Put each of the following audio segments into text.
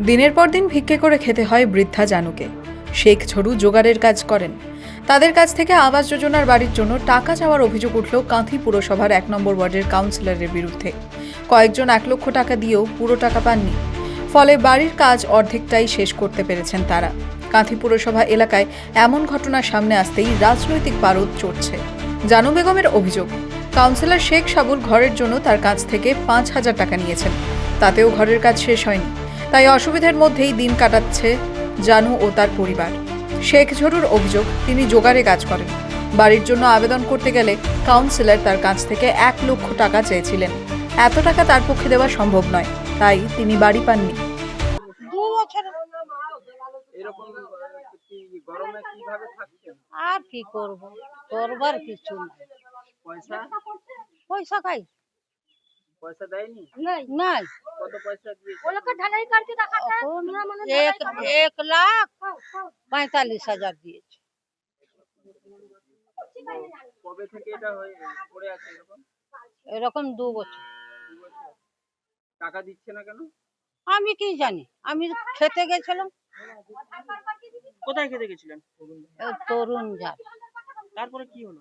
দিনের পর দিন ভিক্ষে করে খেতে হয় বৃদ্ধা জানুকে। শেখ ঝরু জোগাড়ের কাজ করেন। তাদের কাছ থেকে আবাস যোজনার বাড়ির জন্য টাকা চাওয়ার অভিযোগ উঠল কাঁথি পুরসভার এক নম্বর ওয়ার্ডের কাউন্সিলরের বিরুদ্ধে। কয়েকজন এক লক্ষ টাকা দিয়েও পুরো টাকা পাননি। ফলে বাড়ির কাজ অর্ধেকটাই শেষ করতে পেরেছেন তারা। কাঁথি পুরসভা এলাকায় এমন ঘটনা সামনে আসতেই রাজনৈতিক পারদ চড়ছে। জানু বেগমের অভিযোগ, কাউন্সিলর শেখ সাবুল ঘরের জন্য তার কাছ থেকে পাঁচ হাজার টাকা নিয়েছেন। তাতেও ঘরের কাজ শেষ হয়নি। তাই অসুবিধার মধ্যেই দিন কাটাচ্ছে জানু ও তার পরিবার। শেখ ঝরুর অভিযোগ তিনি জোগাড়ে কাজ করেন। বাড়ির জন্য আবেদন করতে গেলে কাউন্সিলর তার কাছ থেকে এক লক্ষ টাকা চেয়েছিলেন। এত টাকা তার পক্ষে দেওয়া সম্ভব নয় তাই তিনি বাড়ি পাননি। দু বছর। এরকম আহ, কি গরমে কীভাবে থাকছেন? আর কি করব? করবার কিছু নাই। পয়সা? পয়সা খাই পয়সা দেয়নি? নাই। কত পয়সা দিয়েছে? এখন এক এক লাখ পঁয়তাল্লিশ হাজার দিয়েছে। কবে থেকে এটা হয়ে পড়ে আছে এরকম? এরকম দু বছর। টাকা দিচ্ছে না কেন? আমি কি জানি? আমি খেতে গেছিলাম। কোথায় খেতে গেছিলেন? তরুণ যার। তারপরে কি হলো?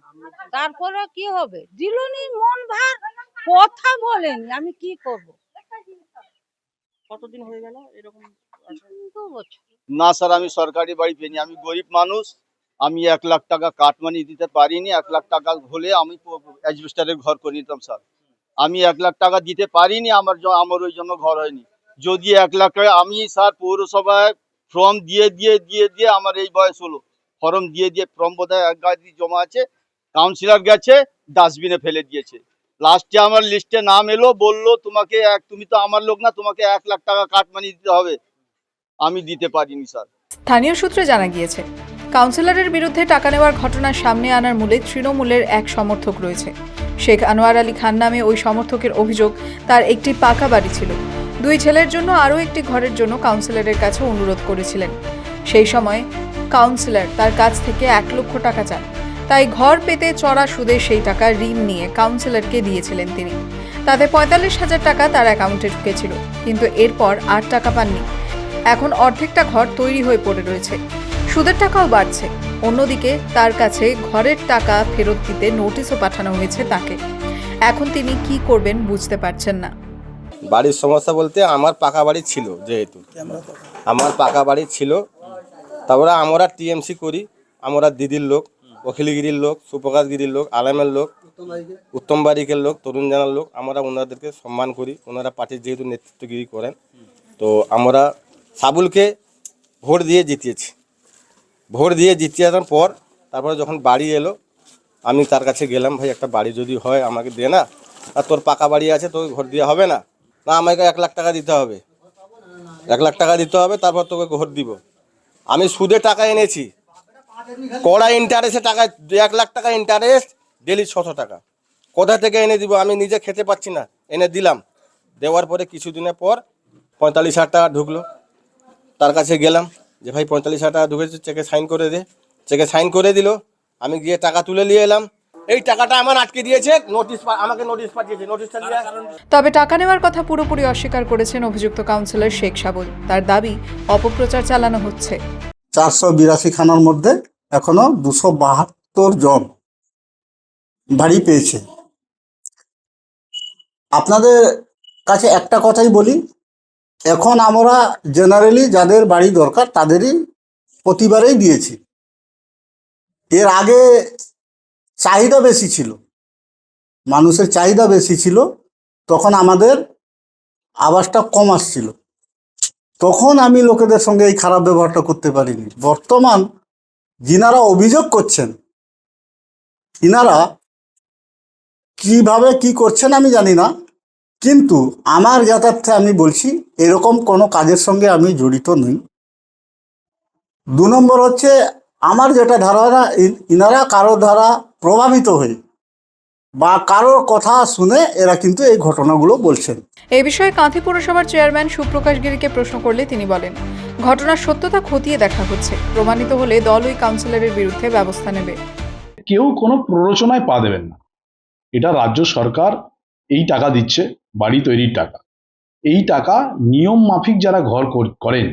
তারপরে কি হবে? দিলনি মন ভার। কথা বলেনি আমি কি করব? কতদিন হয়ে গেল এরকম বছর। না স্যার আমি সরকারি বাড়ি পেইনি আমি গরিব মানুষ আমি এক লাখ টাকা কাটমানি দিতে পারিনি এক লাখ টাকা হলে আমি অ্যাজবেস্টারের ঘর করে নিতাম স্যার। আমি এক লাখ টাকা দিতে পারিনি আমার আমার ওই জন্য ঘর হয়নি। যদি এক লাখ টাকা আমি স্যার পৌরসভায় ফর্ম দিয়ে দিয়ে দিয়ে দিয়ে আমার এই বয়স হলো ফর্ম দিয়ে দিয়ে ফর্ম বোধহয় এক গাড়ি জমা আছে কাউন্সিলর গেছে ডাস্টবিনে ফেলে দিয়েছে। লাস্টে আমার লিস্টে নাম এলো, বলল, তোমাকে এক, তুমি তো আমার লোক না, তোমাকে এক লাখ টাকা কাটমানি দিতে হবে। আমি দিতে পারিনি স্যার স্থানীয় সূত্রে জানা গিয়েছে কাউন্সিলরের বিরুদ্ধে টাকা নেওয়ার ঘটনা সামনে আনার মূলে তৃণমূলের এক সমর্থক রয়েছে। শেখ আনোয়ার আলী খান নামে ওই সমর্থকের অভিযোগ তার একটি পাকা বাড়ি ছিল। দুই ছেলের জন্য আরও একটি ঘরের জন্য কাউন্সিলরের কাছে অনুরোধ করেছিলেন। সেই সময় কাউন্সিলর তার কাছ থেকে এক লক্ষ টাকা চান। তাই ঘর পেতে চড়া সুদে সেই টাকা ঋণ নিয়ে কাউন্সিলরকে দিয়েছিলেন তিনি। তাতে পঁয়তাল্লিশ হাজার টাকা তার অ্যাকাউন্টে ঢুকেছিল, কিন্তু এরপর আর টাকা পাননি। এখন অর্ধেকটা ঘর তৈরি হয়ে পড়ে রয়েছে। সুদের টাকাও বাড়ছে। অন্যদিকে তার কাছে ঘরের টাকা ফেরত দিতে নোটিশও পাঠানো হয়েছে তাকে। এখন তিনি কি করবেন বুঝতে পারছেন না। বাড়ির সমস্যা বলতে আমার পাকা বাড়ি ছিল যেহেতু। আমার পাকা বাড়ি ছিল। তারপরে আমরা টিএমসি করি, আমরা দিদির লোক। অখিলগিরির লোক সুপ্রকাশগিরির লোক, আলামের লোক, উত্তম বারিকের লোক, তরুণ জানার লোক, আমরা ওনাদেরকে সম্মান করি। ওনারা পার্টির যেহেতু নেতৃত্বগিরি করেন, তো আমরা সাবুলকে ভোট দিয়ে জিতিয়েছি। ভোট দিয়ে জিতিয়ে আসার পর তারপরে যখন বাড়ি এলো, আমি তার কাছে গেলাম, ভাই, একটা বাড়ি যদি হয় আমাকে দে না, আর তোর পাকা বাড়ি আছে, তোকে ঘর দিয়ে হবে না। না, আমাকে এক লাখ টাকা দিতে হবে। এক লাখ টাকা দিতে হবে, তারপর তোকে ঘর দিব। আমি সুদে টাকা এনেছি। কড়া ইন্টারেস্টে টাকা এক লাখ টাকা ইন্টারেস্ট ডেলি ছশো টাকা। কোথা থেকে এনে দিব? আমি নিজে খেতে পাচ্ছি না এনে দিলাম। দেওয়ার পরে কিছুদিনের পর পঁয়তাল্লিশ হাজার টাকা ঢুকলো। তার কাছে গেলাম যে ভাই পঁয়তাল্লিশ হাজার টাকা ঢুকেছে চেকে সাইন করে দে। চেকে সাইন করে দিল। আমি গিয়ে টাকা তুলে নিয়ে এলাম। এই টাকাটা আমার আটকে দিয়েছে নোটিশ আমাকে নোটিশ পাঠিয়েছে। নোটিশটা দিয়ে তবে টাকা নেওয়ার কথা পুরোপুরি অস্বীকার করেছেন অভিযুক্ত কাউন্সিলর শেখ সাবুল। তার দাবি অপপ্রচার চালানো হচ্ছে। চারশো বিরাশি খানার মধ্যে এখনও দুশো বাহাত্তর জন বাড়ি পেয়েছে। আপনাদের কাছে একটা কথাই বলি, এখন আমরা জেনারেলি যাদের বাড়ি দরকার তাদেরই প্রতিবারেই দিয়েছি। এর আগে চাহিদা বেশি ছিল, মানুষের চাহিদা বেশি ছিল, তখন আমাদের আবাসটা কম আসছিল। তখন আমি লোকেদের সঙ্গে এই খারাপ ব্যবহারটা করতে পারিনি। বর্তমান যিনারা অভিযোগ করছেন, ইনারা কীভাবে কি করছেন আমি জানি না, কিন্তু আমার যাতার্থে আমি বলছি, এরকম কোনো কাজের সঙ্গে আমি জড়িত নই। দু নম্বর হচ্ছে, আমার যেটা ধারণা ইনারা কারও দ্বারা প্রভাবিত হয়ে বা কারোর কথা শুনে এরা কিন্তু এই ঘটনাগুলো বলছেন। এই বিষয়ে কাঁথি পুরসভার চেয়ারম্যান সুপ্রকাশ গিরিকে প্রশ্ন করলে তিনি বলেন ঘটনার সত্যতা খতিয়ে দেখা হচ্ছে। প্রমাণিত হলে দল ওই কাউন্সিলরের বিরুদ্ধে ব্যবস্থা নেবে। কেউ কোনো প্ররোচনায় পা দেবেন না। এটা রাজ্য সরকার এই টাকা দিচ্ছে, বাড়ি তৈরির টাকা। এই টাকা নিয়ম মাফিক যারা ঘর করেন,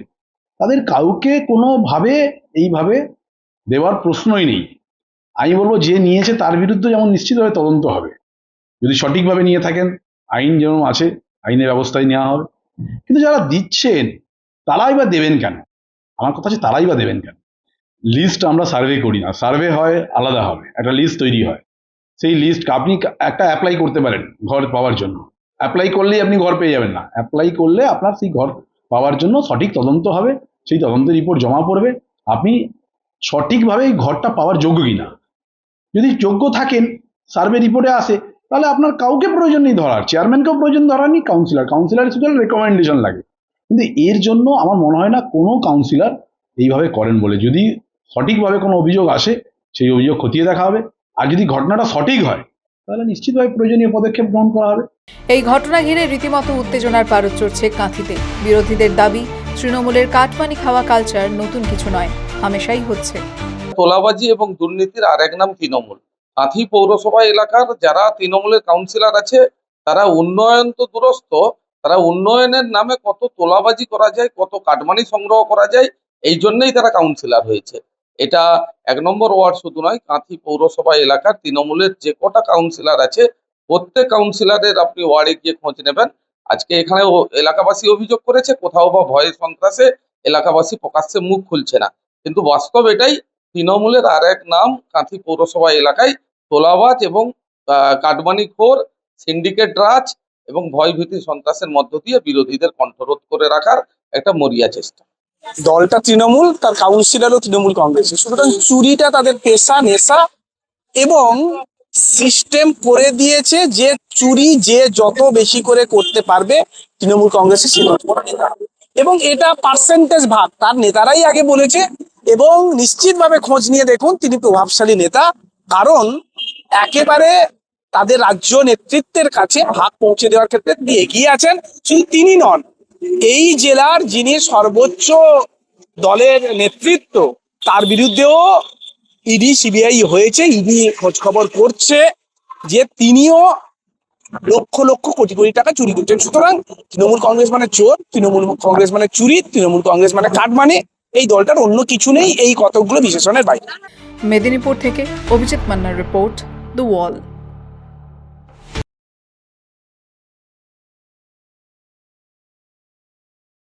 তাদের কাউকে কোনোভাবে এইভাবে দেওয়ার প্রশ্নই নেই। আমি বলব যে নিয়েছে তার বিরুদ্ধে যেমন নিশ্চিতভাবে তদন্ত হবে। যদি সঠিকভাবে নিয়ে থাকেন, আইন যেমন আছে, আইনের ব্যবস্থায় নেওয়া হবে। কিন্তু যারা দিচ্ছেন তারাই বা দেবেন কেন? আমার কথা হচ্ছে তারাই বা দেবেন কেন? লিস্ট আমরা সার্ভে করি না। সার্ভে হয়, আলাদা হবে। একটা লিস্ট তৈরি হয়। সেই লিস্ট আপনি একটা অ্যাপ্লাই করতে পারেন ঘর পাওয়ার জন্য। অ্যাপ্লাই করলেই আপনি ঘর পেয়ে যাবেন না। অ্যাপ্লাই করলে আপনার সেই ঘর পাওয়ার জন্য সঠিক তদন্ত হবে, সেই তদন্তের রিপোর্ট জমা পড়বে। আপনি সঠিকভাবে ঘরটা পাওয়ার যোগ্য কিনা? যদি যোগ্য থাকেন সার্ভে রিপোর্টে আসে, তাহলে আপনার কাউকে প্রয়োজন নেই ধরার। চেয়ারম্যানকেও প্রয়োজন ধরার নেই কাউন্সিলর কাউন্সিলর শুধু রেকমেন্ডেশন লাগে। কিন্তু এর জন্য আমার মনে হয় না কোনো কাউন্সিলর এইভাবে করেন বলে। যদি সঠিকভাবে কোনো অভিযোগ আসে সেই অভিযোগ খতিয়ে দেখা হবে। আর যদি ঘটনাটা সঠিক হয় তাহলে নিশ্চিতভাবে প্রয়োজনীয় পদক্ষেপ গ্রহণ করা হবে। এই ঘটনা ঘিরে রীতিমতো উত্তেজনার পারদ চড়ছে কাঁথিতে। বিরোধীদের দাবি তৃণমূলের কাটমানি খাওয়া কালচার নতুন কিছু নয়। হামেশাই হচ্ছে। তোলাবাজি এবং দুর্নীতির আর এক নাম তৃণমূল। কাঁথি পৌরসভা এলাকার যারা তৃণমূলের কাউন্সিলর আছে তারা উন্নয়ন তো দুরস্ত তারা উন্নয়নের নামে কত তোলাবাজি করা যায় কত কাটমানি সংগ্রহ করা যায় এই জন্যই তারা কাউন্সিলর হয়েছে। এটা এক নম্বর ওয়ার্ড শুধু নয় কাঁথি পৌরসভা এলাকার তৃণমূলের যে কটা কাউন্সিলর আছে প্রত্যেক কাউন্সিলরের আপনি ওয়ার্ডে গিয়ে খোঁজ নেবেন। আজকে এখানে এলাকাবাসী অভিযোগ করেছে কোথাও বা ভয়ে সন্ত্রাসে এলাকাবাসী প্রকাশ্যে মুখ খুলছে না। কিন্তু বাস্তব এটাই তৃণমূলের আর এক নাম কাঁথি পৌরসভা এলাকায় তোলাবাজ এবং আহ, কাটমানিখোর সিন্ডিকেট রাজ এবং ভয়ভীতি সন্ত্রাসের মধ্য দিয়ে বিরোধীদের কণ্ঠরোধ করে রাখার একটা মরিয়া চেষ্টা। দলটা তৃণমূল, তার কাউন্সিলরও তৃণমূল কংগ্রেস। সুতরাং চুরিটা তাদের পেশা, নেশা এবং সিস্টেম করে দিয়েছে যে চুরি যে যত বেশি করে করতে পারবে তৃণমূল কংগ্রেসের সে তত বড় নেতা। এবং এটা পার্সেন্টেজ ভাগ, তার নেতারাই আগে বলেছে এবং নিশ্চিতভাবে খোঁজ নিয়ে দেখুন, তিনি প্রভাবশালী নেতা। কারণ একেবারে তাদের রাজ্য নেতৃত্বের কাছে ভাগ পৌঁছে দেওয়ার ক্ষেত্রে তিনি এগিয়ে আছেন, শুধু তিনি নন, এই জেলার যিনি সর্বোচ্চ দলের নেতৃত্ব, তার বিরুদ্ধেও ইডি, সিবিআই হয়েছে, ইডি খোঁজ খবর করছে যে তিনিও লক্ষ লক্ষ কোটি কোটি টাকা চুরি করছেন। সুতরাং তৃণমূল কংগ্রেস মানে চোর, তৃণমূল কংগ্রেস মানে চুরি, তৃণমূল কংগ্রেস মানে কাঠ মানে এই দলটার অন্য কিছু নেই, এই কতকগুলো বিশেষণের বাইরে। মেদিনীপুর থেকে অভিজিৎ মান্নার রিপোর্ট দ্য ওয়াল